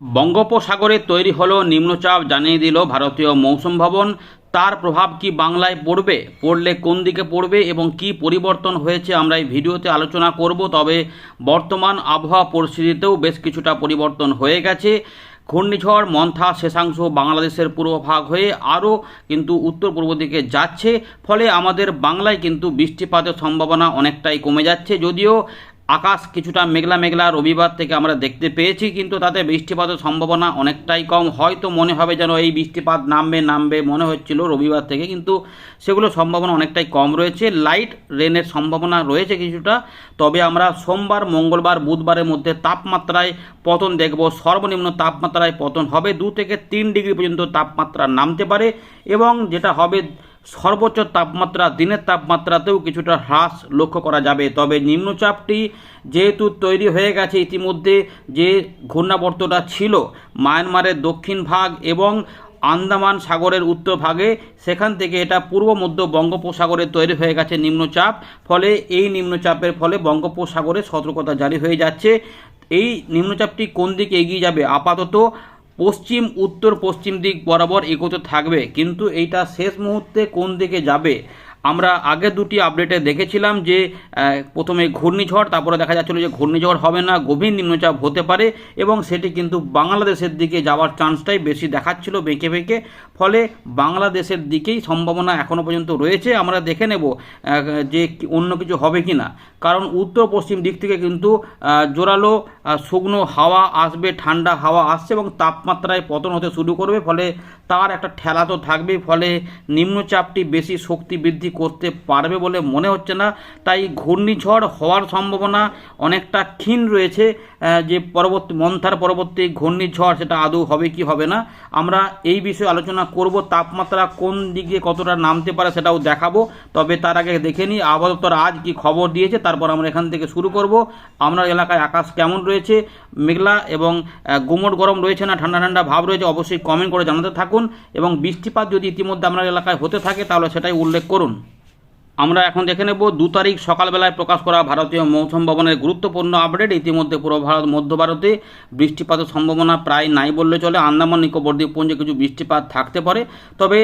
বঙ্গোপসাগরে তৈরি হলো নিম্নচাপ জানিয়ে দিল ভারতীয় মৌসুম ভবন। তার প্রভাব কি বাংলায় পড়বে? পড়লে কোন দিকে পড়বে এবং কি পরিবর্তন হয়েছে আমরা এই ভিডিওতে আলোচনা করব। তবে বর্তমান আবহাওয়া পরিস্থিতিতেও বেশ কিছুটা পরিবর্তন হয়ে গেছে। ঘূর্ণিঝড়, মন্থা, শেষাংশ বাংলাদেশের পূর্ব ভাগ হয়ে আরও কিন্তু উত্তর পূর্ব দিকে যাচ্ছে। ফলে আমাদের বাংলায় কিন্তু বৃষ্টিপাতের সম্ভাবনা অনেকটাই কমে যাচ্ছে। যদিও আকাশ কিছুটা মেঘলা মেঘলা রবিবার থেকে আমরা দেখতে পেয়েছি, কিন্তু তাতে বৃষ্টিপাতের সম্ভাবনা অনেকটাই কম। হয়তো মনে হবে যেন এই বৃষ্টিপাত নামবে নামবে মনে হচ্ছিল রবিবার থেকে, কিন্তু সেগুলো সম্ভাবনা অনেকটাই কম রয়েছে। লাইট রেনের সম্ভাবনা রয়েছে কিছুটা, তবে আমরা সোমবার, মঙ্গলবার, বুধবারের মধ্যে তাপমাত্রায় পতন দেখব। সর্বনিম্ন তাপমাত্রায় পতন হবে দু থেকে তিন ডিগ্রি পর্যন্ত তাপমাত্রা নামতে পারে এবং যেটা হবে সর্বোচ্চ তাপমাত্রা, দিনের তাপমাত্রাতেও কিছুটা হ্রাস লক্ষ্য করা যাবে। তবে নিম্নচাপটি যেহেতু তৈরি হয়ে গেছে, ইতিমধ্যে যে ঘূর্ণাবর্তটা ছিল, মায়ানমারের দক্ষিণ ভাগ এবং আন্দামান সাগরের উত্তর ভাগে, সেখান থেকে এটা পূর্ব মধ্য বঙ্গোপসাগরে তৈরি হয়ে গেছে নিম্নচাপ। ফলে এই নিম্নচাপের ফলে বঙ্গোপসাগরে সতর্কতা জারি হয়ে যাচ্ছে। এই নিম্নচাপটি কোন দিকে এগিয়ে যাবে? আপাতত পশ্চিম উত্তর পশ্চিম দিক বরাবর এগোতে থাকবে। কিন্তু এইটা শেষ মুহূর্তে কোন দিকে যাবে? আমরা আগে দুটি আপডেটে দেখেছিলাম যে প্রথমে ঘূর্ণিঝড়, তারপরে দেখা যাচ্ছিল যে ঘূর্ণিঝড় হবে না, গভীর নিম্নচাপ হতে পারে এবং সেটি কিন্তু বাংলাদেশের দিকে যাওয়ার চান্সটাই বেশি দেখাচ্ছিল বেঁকে বেঁকে। ফলে বাংলাদেশের দিকেই সম্ভাবনা এখনও পর্যন্ত রয়েছে। আমরা দেখে নেব যে অন্য কিছু হবে কি না কারণ উত্তর পশ্চিম দিক থেকে কিন্তু জোরালো শুকনো হাওয়া আসবে, ঠান্ডা হাওয়া আসছে এবং তাপমাত্রায় পতন হতে শুরু করবে। ফলে তার একটা ঠেলা তো থাকবে ফলে নিম্নচাপটি বেশি শক্তি বৃদ্ধি করতে পারবে বলে মনে হচ্ছে না। তাই ঘূর্ণিঝড় হওয়ার সম্ভাবনা অনেকটা ক্ষীণ রয়েছে। যে পরবর্তী মন্থার পরবর্তী ঘূর্ণিঝড় সেটা আদৌ হবে কি হবে না, আমরা এই বিষয়ে আলোচনা করব। তাপমাত্রা কোন দিকে কতটা নামতে পারে সেটাও দেখাবো। তবে তার আগে দেখে নিই দপ্তর আজ কি খবর দিয়েছে, তারপর আমরা এখান থেকে শুরু করব। আমরা এলাকায় আকাশ কেমন রয়েছে? মেঘলা এবং গুমট গরম রয়েছে না? ঠান্ডা ঠান্ডা ভাব রয়েছে? অবশ্যই কমেন্ট করে জানাতে থাকুন। এবং বৃষ্টিপাত যদি ইতিমধ্যে আপনার এলাকায় হতে থাকে, তাহলে সেটাই উল্লেখ করুন। আমরা এখন দেখে নেব দু তারিখ সকালবেলায় প্রকাশ করা ভারতীয় মৌসুম ভবনের গুরুত্বপূর্ণ আপডেট। ইতিমধ্যে পুরো ভারত, মধ্য ভারতে বৃষ্টিপাতের সম্ভাবনা প্রায় নাই বললে চলে। আন্দামান, নিকোবর দ্বীপপুঞ্জে কিছু বৃষ্টিপাত থাকতে পারে। তবে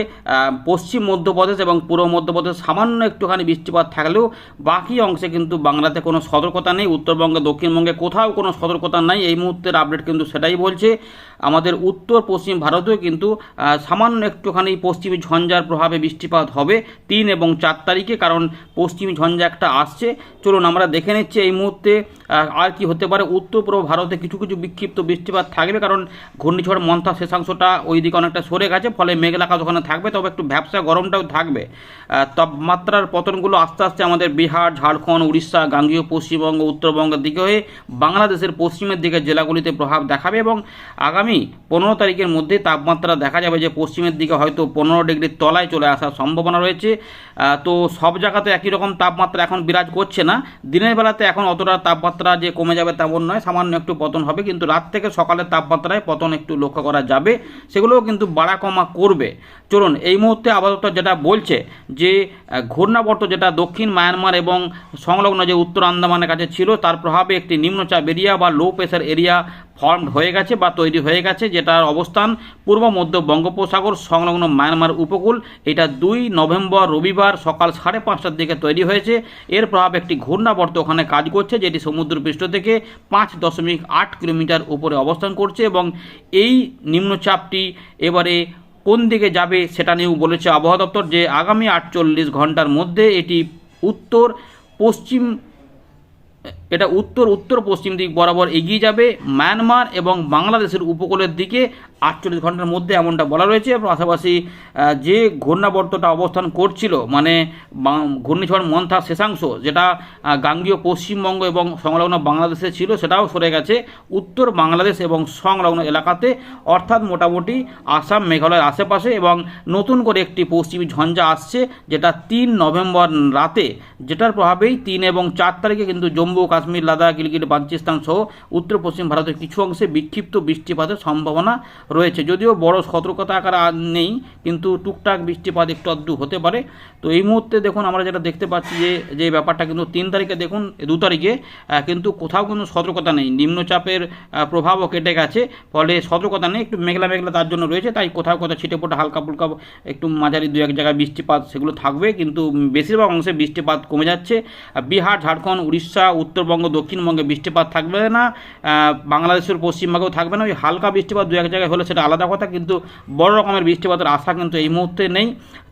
পশ্চিম মধ্যপ্রদেশ এবং পূর্ব মধ্যপ্রদেশ সামান্য একটুখানি বৃষ্টিপাত থাকলেও বাকি অংশে কিন্তু বাংলাতে কোনো সতর্কতা নেই। উত্তরবঙ্গে, দক্ষিণবঙ্গে কোথাও কোনো সতর্কতা নাই। এই মুহূর্তের আপডেট কিন্তু সেটাই বলছে। আমাদের উত্তর পশ্চিম ভারতেও কিন্তু সামান্য একটুখানি পশ্চিমী ঝঞ্ঝার প্রভাবে বৃষ্টিপাত হবে তিন এবং চার তারিখে, কারণ পশ্চিমী ঝঞ্ঝা একটা আসছে। চলুন আমরা দেখে নিচ্ছি এই মুহূর্তে আর কি হতে পারে। উত্তর পূর্ব ভারতে কিছু কিছু বিক্ষিপ্ত বৃষ্টিপাত থাকবে, কারণ ঘূর্ণিঝড় মন্থা শেষাংশটা ওই দিকে অনেকটা সরে গেছে, ফলে মেঘলা কাজ ওখানে থাকবে, তবে একটু ব্যবসা গরমটাও থাকবে। তাপমাত্রার পতনগুলো আস্তে আস্তে আমাদের বিহার, ঝাড়খণ্ড, উড়িষ্যা, গাঙ্গীয়, পশ্চিমবঙ্গ, উত্তরবঙ্গের দিকে হয়ে বাংলাদেশের পশ্চিমের দিকে জেলাগুলিতে প্রভাব দেখাবে এবং আগামী পনেরো তারিখের মধ্যে তাপমাত্রা দেখা যাবে যে পশ্চিমের দিকে হয়তো পনেরো ডিগ্রির তলায় চলে আসার সম্ভাবনা রয়েছে। তো সব জায়গাতে একই রকম তাপমাত্রা এখন বিরাজ করছে না। দিনের বেলাতে এখন অতটা তাপমাত্রা যে কমে যাবে তেমন নয়, সামান্য একটু পতন হবে, কিন্তু রাত থেকে সকালের তাপমাত্রায় পতন একটু লক্ষ্য করা যাবে, সেগুলোও কিন্তু বাড়া কমা করবে। চলুন, এই মুহূর্তে আপাতত যেটা বলছে যে ঘূর্ণাবর্ত যেটা দক্ষিণ মায়ানমার এবং সংলগ্ন যে উত্তর আন্দামানের কাছে ছিল, তার প্রভাবে একটি নিম্নচাপ এরিয়া বা লো প্রেশার এরিয়া ফর্ম হয়ে গেছে বা তৈরি হয়ে গেছে, যেটার অবস্থান পূর্ব মধ্য বঙ্গোপসাগর সংলগ্ন মায়ানমার উপকূল। এটা দুই নভেম্বর রবিবার সকাল সাড়ে পাঁচটার দিকে তৈরি হয়েছে। এর প্রভাব একটি ঘূর্ণাবর্ত ওখানে কাজ করছে, যেটি সমুদ্রপৃষ্ঠ থেকে পাঁচ দশমিক আট কিলোমিটার উপরে অবস্থান করছে এবং এই নিম্নচাপটি এবারে কোন দিকে যাবে সেটা নিয়েও বলেছে আবহাওয়া দপ্তর যে আগামী আটচল্লিশ ঘণ্টার মধ্যে এটি উত্তর পশ্চিম এটা উত্তর উত্তর পশ্চিম দিক বরাবর এগিয়ে যাবে। মায়ানমার এবং বাংলাদেশের উপকূলের দিকে আটচল্লিশ ঘণ্টার মধ্যে এমনটা বলা রয়েছে। পাশাপাশি যে ঘূর্ণাবর্তটা অবস্থান করছিল মানে ঘূর্ণিঝড় মন্থা শেষাংশ যেটা গাঙ্গীয় পশ্চিমবঙ্গ এবং সংলগ্ন বাংলাদেশে ছিল, সেটাও সরে গেছে। উত্তর বাংলাদেশ এবং সংলগ্ন এলাকাতে, অর্থাৎ মোটামুটি আসাম, মেঘালয়ের আশেপাশে এবং নতুন করে একটি পশ্চিমী ঝঞ্ঝা আসছে, যেটা তিন নভেম্বর রাতে, যেটার প্রভাবেই তিন এবং চার তারিখে কিন্তু জম্মু কাশ্মীর কাশ্মীর, লাদাখ, গিলগিট, বালচিস্তান সহ উত্তর পশ্চিম ভারতের কিছু অংশে বিক্ষিপ্ত বৃষ্টিপাতের সম্ভাবনা রয়েছে। যদিও বড় সতর্কতা আকার আর নেই, কিন্তু টুকটাক বৃষ্টিপাত একটু আধটু হতে পারে। তো এই মুহূর্তে দেখুন, আমরা যেটা দেখতে পাচ্ছি যে যে ব্যাপারটা কিন্তু তিন তারিখে দেখুন, দু তারিখে কিন্তু কোথাও কোনো সতর্কতা নেই। নিম্নচাপের প্রভাবও কেটে গেছে, ফলে সতর্কতা নেই, একটু মেঘলা মেঘলা তার জন্য রয়েছে, তাই কোথাও কোথাও ছিটে পোটা হালকা ফুলকা একটু মাঝারি দু এক জায়গায় বৃষ্টিপাত সেগুলো থাকবে, কিন্তু বেশিরভাগ অংশে বৃষ্টিপাত কমে যাচ্ছে। বিহার, ঝাড়খণ্ড, উড়িষ্যা উত্তরবঙ্গ, দক্ষিণবঙ্গে বৃষ্টিপাত থাকবে না বাংলাদেশের পশ্চিমবঙ্গেও থাকবে না। ওই হালকা বৃষ্টিপাত দু এক জায়গায় হলে সেটা আলাদা কথা, কিন্তু বড় রকমের বৃষ্টিপাতের আশা কিন্তু এই মুহূর্তে নেই।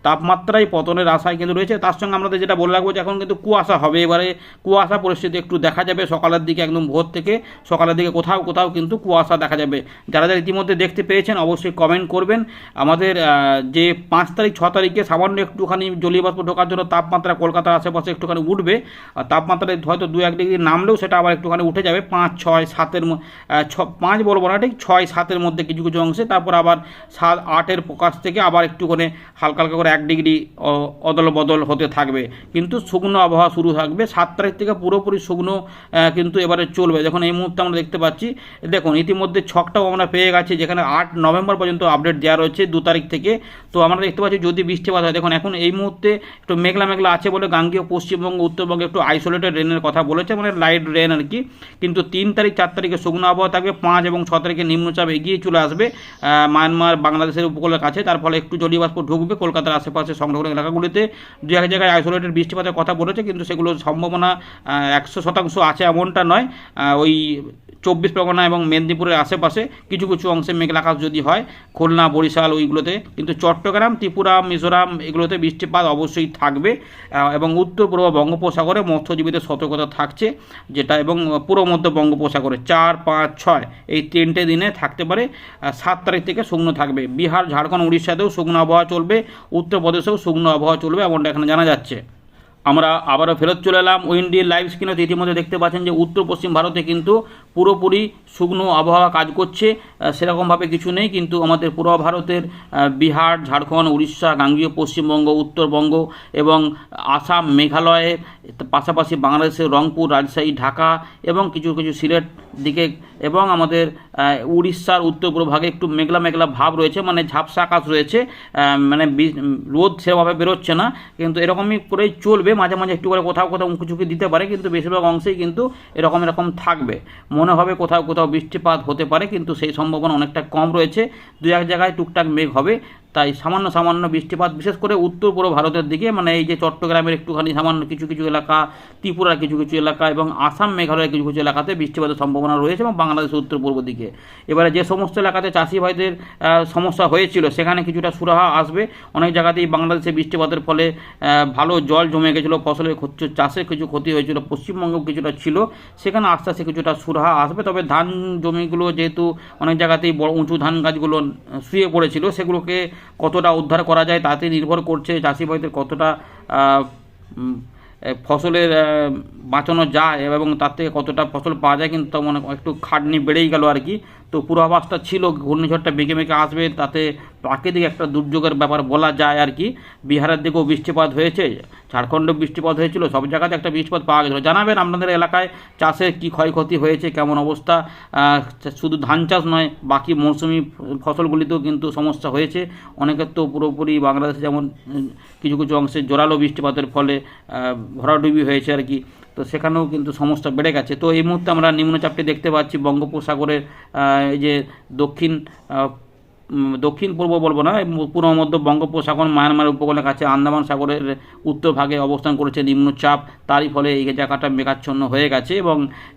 তাপমাত্রায় পতনের আশায় কিন্তু রয়েছে। তার সঙ্গে আমাদের যেটা বলে রাখব যে এখন কিন্তু কুয়াশা হবে এবারে। কুয়াশা পরিস্থিতি একটু দেখা যাবে সকালের দিকে একদম ভোর থেকে। সকালের দিকে কোথাও কোথাও কিন্তু কুয়াশা দেখা যাবে। যারা যারা ইতিমধ্যে দেখতে পেয়েছেন অবশ্যই কমেন্ট করবেন। আমাদের যে পাঁচ তারিখ, ছ তারিখে সামান্য একটুখানি জলীয় বাষ্প ঢোকার জন্য তাপমাত্রা কলকাতার আশেপাশে একটুখানি উঠবে। তাপমাত্রায় হয়তো দু এক ডিগ্রি নামলেও সেটা আবার একটুখানি উঠে যাবে। পাঁচ, ছয়, সাতের ছ, পাঁচ বলব না, ঠিক ছয়, সাতের মধ্যে কিছু কিছু অংশে, তারপর আবার সাত, আটের প্রকাশ থেকে আবার একটু করে হালকা হালকা করে এক ডিগ্রি অদল বদল হতে থাকবে। কিন্তু শুকনো আবহাওয়া শুরু থাকবে। সাত তারিখ থেকে পুরোপুরি শুকনো কিন্তু এবারে চলবে। যখন এই মুহূর্তে আমরা দেখতে পাচ্ছি, দেখুন, ইতিমধ্যে ছকটাও আমরা পেয়ে গেছি, যেখানে আট নভেম্বর পর্যন্ত আপডেট দেওয়া রয়েছে দু তারিখ থেকে। তো আমরা দেখতে পাচ্ছি, যদি বৃষ্টিপাত হয়, দেখুন, এখন এই মুহূর্তে একটু মেঘলা মেঘলা আছে বলে গাঙ্গীয় পশ্চিমবঙ্গ, উত্তরবঙ্গে একটু আইসোলেটেড রেনের কথা বলেছে মানে লাইট রেন আর কি। কিন্তু তিন তারিখ, চার তারিখে শুকনো আবহাওয়া থাকবে, পাঁচ এবং ছ তারিখে নিম্নচাপ এগিয়ে চলে আসবে। মায়ানমার বাংলাদেশের উপকূলের কাছে। তার ফলে একটু জলীয় বাষ্প ঢুকবে কলকাতার আশেপাশে সংলগ্ন এলাকাগুলিতে। দু এক জায়গায় আইসোলেটেড বৃষ্টিপাতের কথা বলেছে, কিন্তু সেগুলোর সম্ভাবনা একশো শতাংশ আছে এমনটা নয়। ওই চব্বিশ পরগনা এবং মেদিনীপুরের আশেপাশে কিছু কিছু অংশে মেঘলা আকাশ যদি হয়, খুলনা, বরিশাল ওইগুলোতে। কিন্তু চট্টগ্রাম, ত্রিপুরা, মিজোরাম এগুলোতে বৃষ্টিপাত অবশ্যই থাকবে। এবং উত্তর পূর্ব বঙ্গোপসাগরে মৎস্যজীবীদের সতর্কতা থাকছে। যেটা এবং পুরো মধ্য বঙ্গোপসাগরে চার, পাঁচ, ছয়, এই তিনটে দিনে থাকতে পারে সাত তারিখ থেকে শুকনো থাকবে। বিহার, ঝাড়খণ্ড, উড়িষ্যাতেও শুকনো আবহাওয়া চলবে, উত্তরপ্রদেশেও শুকনো আবহাওয়া চলবে এমনটা এখানে জানা যাচ্ছে। আমরা আবারও ফেরত চলে এলাম উইন্ডি লাইভ স্ক্রিনে। ইতিমধ্যে দেখতে পাচ্ছেন যে উত্তর পশ্চিম ভারতে কিন্তু পুরোপুরি শুকনো আবহাওয়া কাজ করছে। সেরকমভাবে কিছু নেই, কিন্তু আমাদের পূর্ব ভারতের বিহার, ঝাড়খণ্ড, উড়িষ্যা, গাঙ্গীয়, পশ্চিমবঙ্গ, উত্তরবঙ্গ এবং আসাম, মেঘালয়ে, পাশাপাশি বাংলাদেশের রংপুর, রাজশাহী, ঢাকা এবং কিছু কিছু সিলেট দিকে এবং আমাদের উড়িষ্যার উত্তর পূর্ব ভাগে একটু মেঘলা মেঘলা ভাব রয়েছে মানে ঝাপসা আকাশ রয়েছে। মানে রোদ সেভাবে বেরোচ্ছে না, কিন্তু এরকমই করেই চলবে। মাঝে মাঝে একটু করে কোথাও কোথাও উঁকুচুকি দিতে পারে, কিন্তু বেশিরভাগ অংশেই কিন্তু এরকম এরকম থাকবে। মনে হবে কোথাও কোথাও বৃষ্টিপাত হতে পারে, কিন্তু সেই সম্ভাবনা অনেকটা কম রয়েছে। দু এক জায়গায় টুকটাক মেঘ হবে। তাই সামান্য সামান্য বৃষ্টিপাত, বিশেষ করে উত্তর পূর্ব ভারতের দিকে মানে এই যে চট্টগ্রামের একটুখানি সামান্য কিছু কিছু এলাকা, ত্রিপুরার কিছু কিছু এলাকা এবং আসাম, মেঘালয়ের কিছু কিছু এলাকাতে বৃষ্টিপাতের সম্ভাবনা রয়েছে এবং বাংলাদেশের উত্তর পূর্ব দিকে। এবারে যে সমস্ত এলাকাতে চাষি ভাইদের সমস্যা হয়েছিল, সেখানে কিছুটা সুরাহা আসবে। অনেক জায়গাতেই বাংলাদেশে বৃষ্টিপাতের ফলে ভালো জল জমে গেছিল, ফসলের চাষের কিছু ক্ষতি হয়েছিল পশ্চিমবঙ্গেও কিছুটা ছিল, সেখানে আস্তে আস্তে কিছুটা সুরাহা আসবে। তবে ধান জমিগুলো যেহেতু অনেক জায়গাতেই বড় উঁচু ধান গাছগুলো শুয়ে পড়েছিল, সেগুলোকে কতটা উদ্ধার করা যায় তাতে নির্ভর করছে চাষি ভাইদের কতটা ফসলের বাঁচানো যায় এবং তার থেকে কতটা ফসল পাওয়া যায়, কিন্তু মনে একটু খাটনি বেড়েই গেল আর কি। তো পূর্বাভাসটা ছিল, ঘূর্ণিঝড়টা বেঁকে বেঁকে আসবে, তাতে প্রাকৃতিক একটা দুর্যোগের ব্যাপার বলা যায় আর কি। বিহারের দিকেও বৃষ্টিপাত হয়েছে, ঝাড়খণ্ডেও বৃষ্টিপাত হয়েছিল, সব জায়গাতে একটা বৃষ্টিপাত পাওয়া গেছিল। জানাবেন আপনাদের এলাকায় চাষে কী ক্ষয়ক্ষতি হয়েছে, কেমন অবস্থা? শুধু ধান চাষ নয়, বাকি মৌসুমি ফসলগুলিতেও কিন্তু সমস্যা হয়েছে। অনেকের তো পুরোপুরি বাংলাদেশে যেমন কিছু কিছু অংশে জোরালো বৃষ্টিপাতের ফলে ভরাডুবি হয়েছে আর কি। তো সেখানেও কিন্তু সমস্যা বেড়ে গেছে। তো এই মুহূর্তে আমরা নিম্নচাপটি দেখতে পাচ্ছি বঙ্গোপসাগরের যে দক্ষিণ দক্ষিণ পূর্ব বলব না পূর্ব মধ্য বঙ্গোপসাগর, মায়ানমার উপকূলের কাছে আন্দামান সাগরের উত্তর ভাগে অবস্থান করেছে নিম্নচাপ। তারই ফলে এই জায়গাটা মেঘাচ্ছন্ন হয়ে গেছে এবং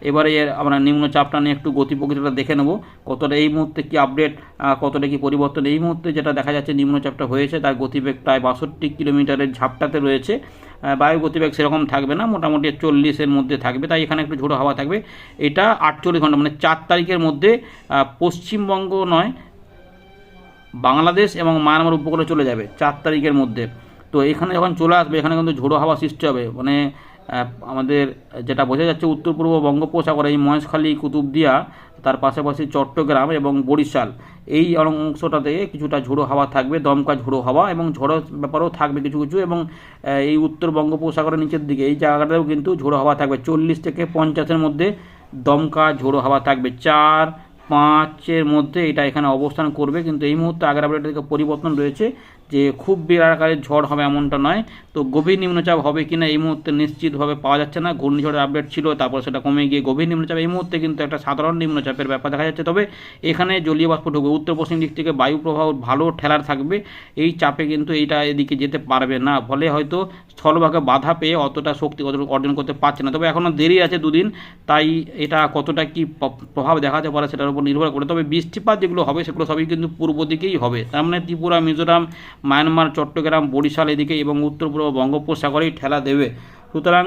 এবারে আমরা নিম্নচাপটা নিয়ে একটু গতি প্রকৃতিটা দেখে নেব। কতটা এই মুহূর্তে কি আপডেট কতটা কি পরিবর্তন? এই মুহূর্তে যেটা দেখা যাচ্ছে নিম্নচাপটা হয়েছে, তার গতিবেগ প্রায় বাষট্টি কিলোমিটারের ঝাপটাতে রয়েছে। বায়ু গতিবেগ সেরকম থাকবে না, মোটামুটি চল্লিশের মধ্যে থাকবে, তাই এখানে একটু ঝোড়ো হাওয়া থাকবে। এটা আটচল্লিশ ঘণ্টা মানে চার তারিখের মধ্যে পশ্চিমবঙ্গ নয়, বাংলাদেশ এবং মায়ানমার উপকূলে চলে যাবে, চার তারিখের মধ্যে। তো এখানে যখন চলে আসবে, এখানে কিন্তু ঝোড়ো হাওয়া সৃষ্টি হবে মানে আমাদের যেটা বোঝা যাচ্ছে উত্তর পূর্ব বঙ্গোপসাগরে এই মহেশখালী, কুতুবদিয়া, তার পাশাপাশি চট্টগ্রাম এবং বরিশাল, এই অংশটাতে কিছুটা ঝোড়ো হাওয়া থাকবে, দমকা ঝোড়ো হাওয়া এবং ঝড়ো ব্যাপারেও থাকবে কিছু কিছু এবং এই উত্তর বঙ্গোপসাগরের নিচের দিকে এই জায়গাটাতেও কিন্তু ঝোড়ো হাওয়া থাকবে, চল্লিশ থেকে পঞ্চাশের মধ্যে দমকা ঝোড়ো হাওয়া থাকবে, চার পাঁচের মধ্যে এটা এখানে অবস্থান করবে, কিন্তু এই মুহূর্তে আগের আপডেট থেকে পরিবর্তন রয়েছে। যে খুব বিরাট আকারের ঝড় হবে এমনটা নয়। তো গভীর নিম্নচাপ হবে কিনা এই মুহূর্তে নিশ্চিতভাবে পাওয়া যাচ্ছে না। ঘূর্ণিঝড়ের আপডেট ছিল, তারপর সেটা কমে গিয়ে গভীর নিম্নচাপ। এই মুহূর্তে কিন্তু একটা সাধারণ নিম্নচাপের ব্যাপার দেখা যাচ্ছে। তবে এখানে জলীয় বাষ্প ঢুকবে। উত্তর পশ্চিম দিক থেকে বায়ু প্রবাহ ভালো ঠেলার থাকবে। এই চাপে কিন্তু এইটা এদিকে যেতে পারবে না। ফলে হয়তো স্থলভাগে বাধা পেয়ে অতটা শক্তি অর্জন- অর্জন করতে পারছে না। তবে এখনও দেরি আছে দুদিন। তাই এটা কতটা কি প্রভাব দেখাতে পারে সেটার উপর নির্ভর করে। তবে বৃষ্টিপাত যেগুলো হবে সেগুলো সবই কিন্তু পূর্ব দিকেই হবে। তার মানে ত্রিপুরা, মিজোরাম মায়ানমার চট্টগ্রাম বরিশাল এদিকে এবং উত্তর পূর্ব বঙ্গোপসাগরেই ঠেলা দেবে। সুতরাং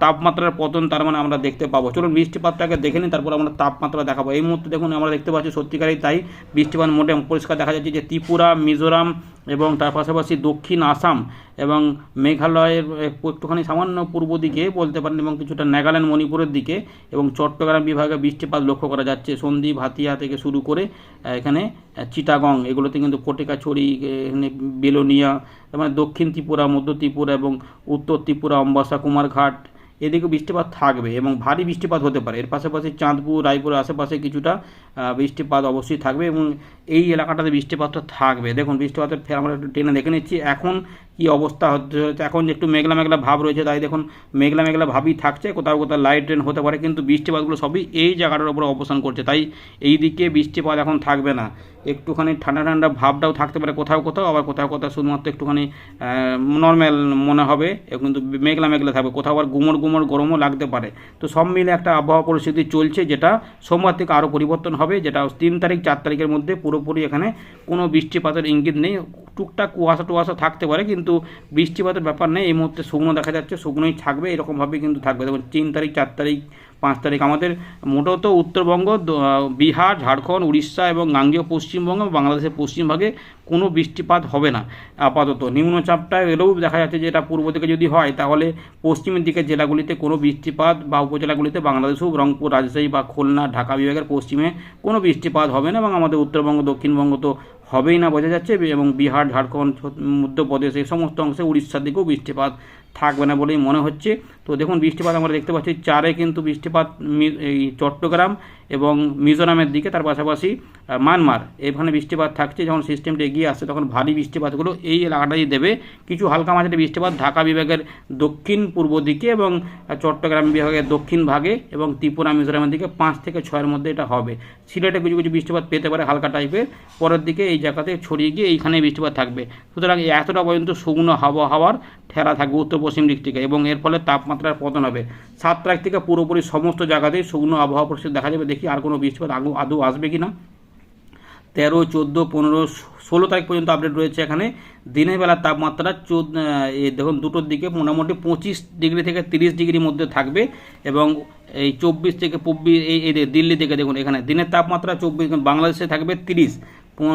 তাপমাত্রার পতন, তার মানে আমরা দেখতে পাবো। চলুন, বৃষ্টিপাতটাকে দেখে নিই, তারপর আমরা তাপমাত্রা দেখাবো। এই মুহূর্তে দেখুন, আমরা দেখতে পাচ্ছি সত্যিকারই তাই বৃষ্টিপাত মোটে পরিষ্কার দেখা যাচ্ছে যে ত্রিপুরা, মিজোরাম এবং তার পাশাপাশি দক্ষিণ আসাম এবং মেঘালয়ের একটু- একটুখানি সামান্য পূর্ব দিকে বলতে পারেন এবং কিছুটা নাগাল্যান্ড, মণিপুরের দিকে এবং চট্টগ্রাম বিভাগে বৃষ্টিপাত লক্ষ্য করা যাচ্ছে। সন্ধি ভাতিয়া থেকে শুরু করে এখানে চিটাগং, এগুলোতে কিন্তু ফটিকাছড়ি এখানে বেলোনিয়া মানে দক্ষিণ ত্রিপুরা, মধ্য ত্রিপুরা এবং উত্তর ত্রিপুরা, অম্বাসা কুমারঘাট এদিকে বৃষ্টিপাত থাকবে এবং ভারী বৃষ্টিপাত হতে পারে। এর পাশাপাশি চাঁদপুর রায়পুর আশেপাশে কিছুটা বৃষ্টিপাত অবশ্যই থাকবে এবং এই এলাকাটাতে বৃষ্টিপাতটা থাকবে। দেখুন, বৃষ্টিপাতের ফের আমরা একটু টেনে দেখে নিচ্ছি। এখন কি অবস্থা হচ্ছে? এখন একটু মেঘলা মেঘলা ভাব রয়েছে, তাই দেখুন, মেঘলা মেঘলা ভাবই থাকছে, কোথাও কোথাও লাইট ট্রেন হতে পারে, কিন্তু বৃষ্টিপাতগুলো সবই এই জায়গাটার উপর অবস্থান করছে। তাই এই দিকে বৃষ্টিপাত এখন থাকবে না। একটুখানি ঠান্ডা ঠান্ডা ভাবটাও থাকতে পারে কোথাও কোথাও, আবার কোথাও কোথাও শুধুমাত্র একটুখানি নর্মাল মনে হবে কিন্তু মেঘলা মেঘলা থাকবে। কোথাও আবার গুমর গুমর গরমও লাগতে পারে। তো সব মিলে একটা আবহাওয়া পরিস্থিতি চলছে, যেটা সোমবার থেকে আরও পরিবর্তন হবে, যেটা তিন তারিখ, চার তারিখের মধ্যে পুরোপুরি এখানে কোনো বৃষ্টিপাতের ইঙ্গিত নেই। টুকটাক কুয়াশা টুয়াশা থাকতে পারে, কিন্তু বৃষ্টিপাতের ব্যাপার নেই, এই মুহূর্তে শুকনো দেখা যাচ্ছে, শুকনোই থাকবে, এরকমভাবেই কিন্তু থাকবে। দেখুন, তিন তারিখ, চার তারিখ, পাঁচ তারিখ আমাদের মোটত উত্তরবঙ্গ বিহার, ঝাড়খণ্ড, উড়িষ্যা এবং গাঙ্গেয় পশ্চিমবঙ্গ বাংলাদেশের পশ্চিমভাগে কোনো বৃষ্টিপাত হবে না, আপাতত। নিম্নচাপটা এলেও দেখা যাচ্ছে যে এটা পূর্ব দিকে যদি হয়, তাহলে পশ্চিমের দিকের জেলাগুলিতে কোনো বৃষ্টিপাত বা উপজেলাগুলিতে বাংলাদেশেও, রংপুর, রাজশাহী বা খুলনা, ঢাকা বিভাগের পশ্চিমে কোনো বৃষ্টিপাত হবে না এবং আমাদের উত্তরবঙ্গ, দক্ষিণবঙ্গ তো হবেই না বোঝা যাচ্ছে? এবং বিহার ঝাড়খণ্ড মধ্যপ্রদেশ এই সমস্ত অংশে উড়িষ্যার দিকেও বৃষ্টিপাত থাকবে না বলেই মনে হচ্ছে। তো দেখুন বৃষ্টিপাত আমরা দেখতে পাচ্ছি চারে কিন্তু বৃষ্টিপাত এই চট্টগ্রাম এবং মিজোরামের দিকে তার পাশাপাশি আহ, মায়ানমার এখানে বৃষ্টিপাত থাকছে যখন সিস্টেমটা এগিয়ে আসছে তখন ভারী বৃষ্টিপাতগুলো এই এলাকাটাই দেবে। কিছু হালকা মাঝারি বৃষ্টিপাত ঢাকা বিভাগের দক্ষিণ পূর্ব দিকে এবং চট্টগ্রাম বিভাগের দক্ষিণ ভাগে এবং ত্রিপুরা মিজোরামের দিকে পাঁচ থেকে ছয়ের মধ্যে এটা হবে। সিলেটে কিছু কিছু বৃষ্টিপাত পেতে পারে হালকা টাইপের। পরের দিকে এই জায়গাতে ছড়িয়ে গিয়ে এইখানে বৃষ্টিপাত থাকবে। সুতরাং এতটা পর্যন্ত শুকনো হাওয়া আবহাওয়ার ঠেলা থাকবে। উত্তর পশ্চিম দিক থেকে এবং এর ফলে তাপমাত্রার পতন হবে। সাত তারিখ থেকে পুরোপুরি সমস্ত জায়গাতেই শুকনো আবহাওয়া পরিস্থিতি দেখা যাবে। দেখি আর কোনো বৃষ্টিপাত আদৌ আদৌ আসবে কি না তেরো, চোদ্দ, পনেরো, ষোলো তারিখ পর্যন্ত আপডেট রয়েছে এখানে। দিনের বেলার তাপমাত্রা চোদ্দ দেখুন দুটোর দিকে মোটামুটি পঁচিশ ডিগ্রি থেকে তিরিশ ডিগ্রির মধ্যে থাকবে এবং এই চব্বিশ থেকে পব্বিশ এই এই দিল্লি থেকে দেখুন এখানে দিনের তাপমাত্রা চব্বিশ বাংলাদেশে থাকবে তিরিশ।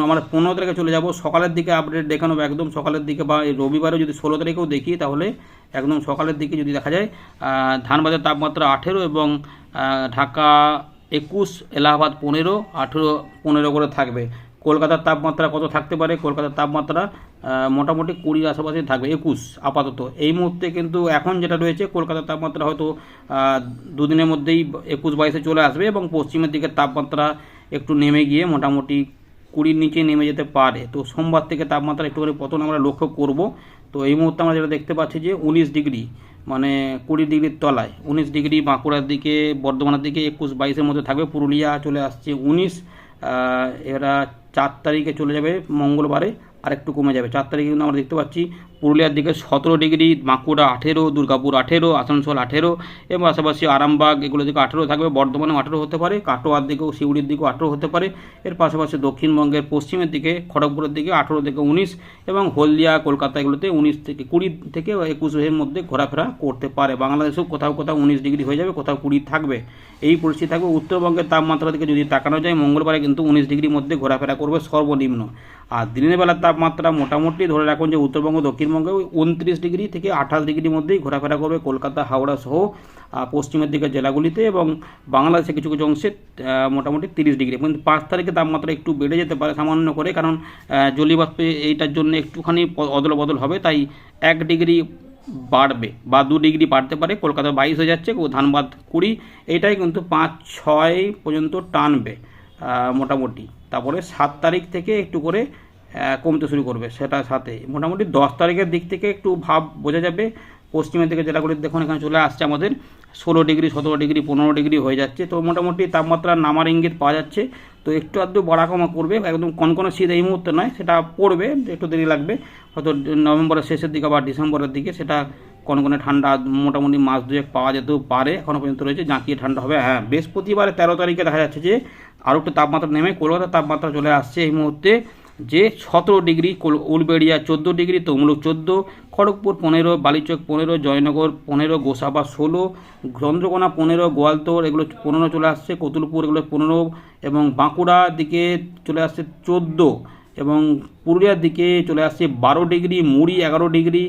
আমরা পনেরো তারিখে চলে যাব। সকালের দিকে আপডেট দেখানো একদম সকালের দিকে বা রবিবারে যদি ষোলো তারিখেও দেখি তাহলে একদম সকালের দিকে যদি দেখা যায় আহ, ধানবাদের তাপমাত্রা আঠেরো এবং ঢাকা একুশ এলাহাবাদ পনেরো আঠেরো পনেরো করে থাকবে। কলকাতার তাপমাত্রা কত থাকতে পারে? কলকাতার তাপমাত্রা মোটামুটি কুড়ির আশেপাশে থাকবে একুশ আপাতত। এই মুহূর্তে কিন্তু এখন যেটা রয়েছে কলকাতার তাপমাত্রা হয়তো দুদিনের মধ্যেই একুশ বাইশে চলে আসবে এবং পশ্চিমের দিকের তাপমাত্রা একটু নেমে গিয়ে মোটামুটি কুড়ির নিচে নেমে যেতে পারে। তো সোমবার থেকে তাপমাত্রা একটুখানি পতন আমরা লক্ষ্য করব। তো এই মুহূর্তে আমরা যেটা দেখতে পাচ্ছি যে উনিশ ডিগ্রি মানে কুড়ি ডিগ্রির তলায়, উনিশ ডিগ্রি বাঁকুড়ার দিকে, বর্ধমানের দিকে একুশ বাইশের মধ্যে থাকবে, পুরুলিয়া চলে আসছে উনিশ এরা চার তারিখে চলে যাবে মঙ্গলবারে আর একটু কমে যাবে। চার তারিখে কিন্তু আমরা দেখতে পাচ্ছি পুরুলিয়ার দিকে সতেরো ডিগ্রি, বাঁকুড়া আঠেরো, দুর্গাপুর আঠেরো, আসানসোল আঠেরো এবং পাশাপাশি আরামবাগ, এগুলো দিকে আঠেরো থাকবে, বর্ধমানেও আঠেরো হতে পারে, কাটোয়ার দিকেও শিউড়ির দিকেও আঠেরো হতে পারে। এর পাশাপাশি দক্ষিণবঙ্গের পশ্চিমের দিকে, খড়গপুরের দিকে আঠেরো থেকে উনিশ এবং হলদিয়া, কলকাতা এগুলোতে উনিশ থেকে কুড়ি থেকে একুশের মধ্যে ঘোরাফেরা করতে পারে। বাংলাদেশেও কোথাও কোথাও উনিশ ডিগ্রি হয়ে যাবে, কোথাও কুড়ি থাকবে। এই পরিস্থিতি থাকবে। উত্তরবঙ্গের তাপমাত্রা দিকে যদি তাকানো যায়, মঙ্গলবারে কিন্তু উনিশ ডিগ্রির মধ্যে ঘোরাফেরা করবে সর্বনিম্ন। আর দিনের বেলার তাপমাত্রা মোটামুটি ধরে রাখুন যে উত্তরবঙ্গ দক্ষিণ ওই উনত্রিশ ডিগ্রি থেকে আঠাশ ডিগ্রির মধ্যেই ঘোরাফেরা করবে কলকাতা হাওড়া সহ পশ্চিমের দিকের জেলাগুলিতে এবং বাংলাদেশে কিছু কিছু অংশে মোটামুটি তিরিশ ডিগ্রি। কিন্তু পাঁচ তারিখে তাপমাত্রা একটু বেড়ে যেতে পারে সামান্য করে কারণ আহ, জলীয়বাষ্পে এইটার জন্য একটুখানি অদল বদল হবে তাই এক ডিগ্রি বাড়বে বা দু ডিগ্রি বাড়তে পারে। কলকাতা বাইশ হয়ে যাচ্ছে ধানবাদ কুড়ি এইটাই কিন্তু পাঁচ ছয় পর্যন্ত টানবে মোটামুটি। তারপরে সাত তারিখ থেকে একটু করে কমতে শুরু করবে সেটা সাথে। মোটামুটি দশ তারিখের দিক থেকে একটু ভাব বোঝা যাবে। পশ্চিমের দিকে জেলাগুলির দেখুন, এখানে চলে আসছে আমাদের ষোলো ডিগ্রি, সতেরো ডিগ্রি, পনেরো ডিগ্রি হয়ে যাচ্ছে। তো মোটামুটি তাপমাত্রা নামার ইঙ্গিত পাওয়া যাচ্ছে। তো একটু আধটু বাড়া কমা করবে, একদম কনকনে শীত এই মুহূর্তে নয়, সেটা পড়বে, একটু দেরি লাগবে। হয়তো নভেম্বরের শেষের দিকে বা ডিসেম্বরের দিকে সেটা কনকনে ঠান্ডা মোটামুটি মাস দুয়েক পাওয়া যেতেও পারে এখনও পর্যন্ত রয়েছে, জাঁকিয়ে ঠান্ডা হবে। হ্যাঁ বৃহস্পতিবারে তেরো তারিখে দেখা যাচ্ছে যে আরও একটু তাপমাত্রা নেমে, কলকাতার তাপমাত্রা চলে আসছে এই মুহূর্তে। যে সতেরো ডিগ্রি উলবেড়িয়া চোদ্দ ডিগ্রি, তমলুক চোদ্দ, খড়গপুর পনেরো, বালিচক পনেরো, জয়নগর পনেরো, গোসাবা ষোলো চন্দ্রকোনা পনেরো, গোয়ালতোর এগুলো পনেরো চলে আসছে, কতুলপুর এগুলো পনেরো এবং বাঁকুড়ার দিকে চলে আসছে চোদ্দ এবং পুরুলিয়ার দিকে চলে আসছে বারো ডিগ্রি, মুড়ি এগারো ডিগ্রি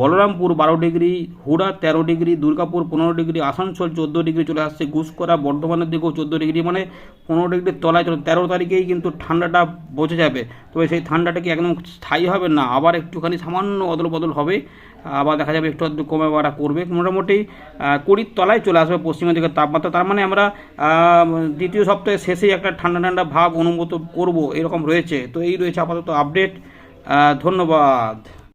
বলরামপুর বারো ডিগ্রি, হুড়া তেরো ডিগ্রি, দুর্গাপুর পনেরো ডিগ্রি, আসানসোল চোদ্দ ডিগ্রি চলে আসছে গুসকরা বর্ধমানের দিকেও চোদ্দ ডিগ্রি মানে পনেরো ডিগ্রির তলায় চলে তেরো তারিখেই কিন্তু ঠান্ডাটা বোঝা যাবে। তবে সেই ঠান্ডাটা কি একদম স্থায়ী হবে? না, আবার একটুখানি সামান্য অদল বদল হবে। আবার দেখা যাবে একটু আধটু কমে বাড়া করবে। মোটামুটি কুড়ির তলায় চলে আসবে পশ্চিমের দিকে তাপমাত্রা। তার মানে আমরা দ্বিতীয় সপ্তাহের শেষেই একটা ঠান্ডা ঠান্ডা ভাব অনুভূত করব, এরকম রয়েছে। তো এই রয়েছে আপাতত আপডেট ধন্যবাদ।